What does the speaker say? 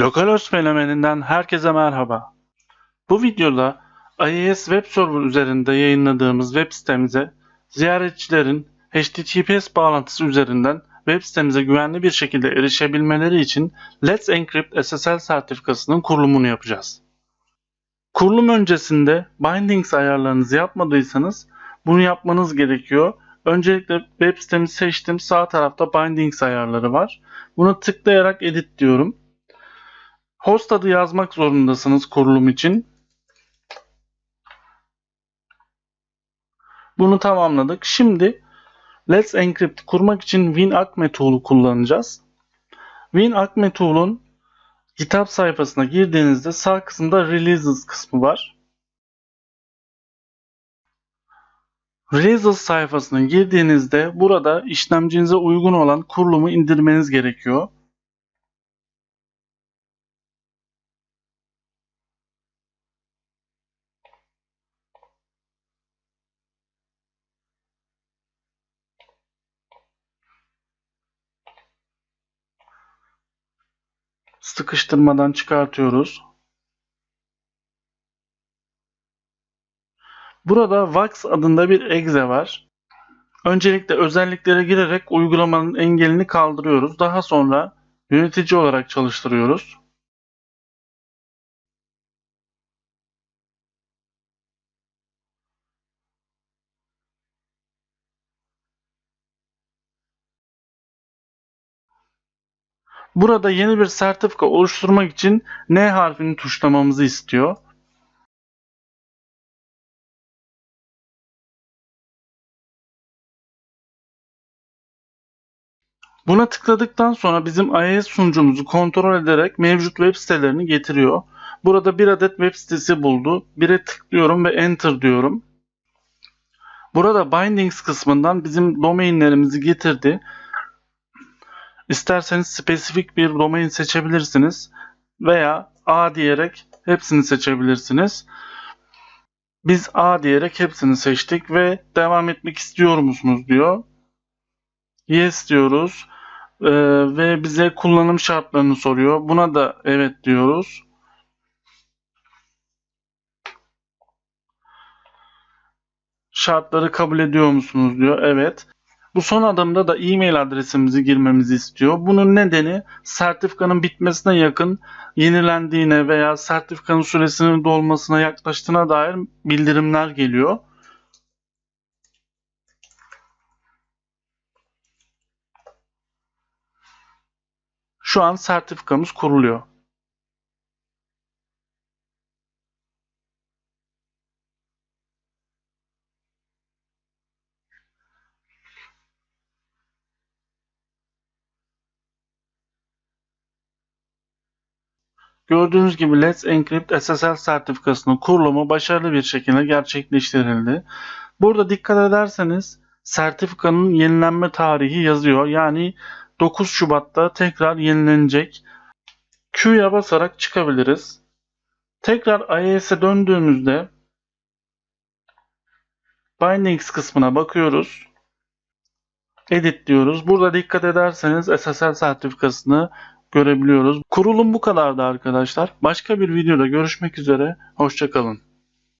Localhost fenomeninden herkese merhaba. Bu videoda IIS Web Server üzerinde yayınladığımız web sitemize ziyaretçilerin HTTPS bağlantısı üzerinden web sitemize güvenli bir şekilde erişebilmeleri için Let's Encrypt SSL sertifikasının kurulumunu yapacağız. Kurulum öncesinde bindings ayarlarınızı yapmadıysanız bunu yapmanız gerekiyor. Öncelikle web sitemi seçtim. Sağ tarafta bindings ayarları var. Bunu tıklayarak edit diyorum. Host adı yazmak zorundasınız kurulum için. Bunu tamamladık. Şimdi Let's Encrypt kurmak için WinAcme tool'u kullanacağız. WinAcme tool'un GitHub sayfasına girdiğinizde sağ kısımda Releases kısmı var. Releases sayfasına girdiğinizde burada işlemcinize uygun olan kurulumu indirmeniz gerekiyor. Sıkıştırmadan çıkartıyoruz. Burada Vax adında bir exe var. Öncelikle özelliklere girerek uygulamanın engelini kaldırıyoruz. Daha sonra yönetici olarak çalıştırıyoruz. Burada yeni bir sertifika oluşturmak için N harfini tuşlamamızı istiyor. Buna tıkladıktan sonra bizim IIS sunucumuzu kontrol ederek mevcut web sitelerini getiriyor. Burada bir adet web sitesi buldu. Bire tıklıyorum ve enter diyorum. Burada bindings kısmından bizim domainlerimizi getirdi. İsterseniz spesifik bir domain seçebilirsiniz veya A diyerek hepsini seçebilirsiniz. Biz A diyerek hepsini seçtik ve devam etmek istiyor musunuz diyor. Yes diyoruz ee, ve bize kullanım şartlarını soruyor. Buna da evet diyoruz. Şartları kabul ediyor musunuz diyor. Evet. Bu son adımda da e-mail adresimizi girmemizi istiyor. Bunun nedeni sertifikanın bitmesine yakın yenilendiğine veya sertifikanın süresinin dolmasına yaklaştığına dair bildirimler geliyor. Şu an sertifikamız kuruluyor. Gördüğünüz gibi Let's Encrypt SSL sertifikasının kurulumu başarılı bir şekilde gerçekleştirildi. Burada dikkat ederseniz sertifikanın yenilenme tarihi yazıyor. Yani 9 Şubat'ta tekrar yenilenecek. Q'ya basarak çıkabiliriz. Tekrar IIS'e döndüğümüzde Bindings kısmına bakıyoruz. Edit diyoruz. Burada dikkat ederseniz SSL sertifikasını görebiliyoruz. Kurulum bu kadardı arkadaşlar. Başka bir videoda görüşmek üzere. Hoşçakalın.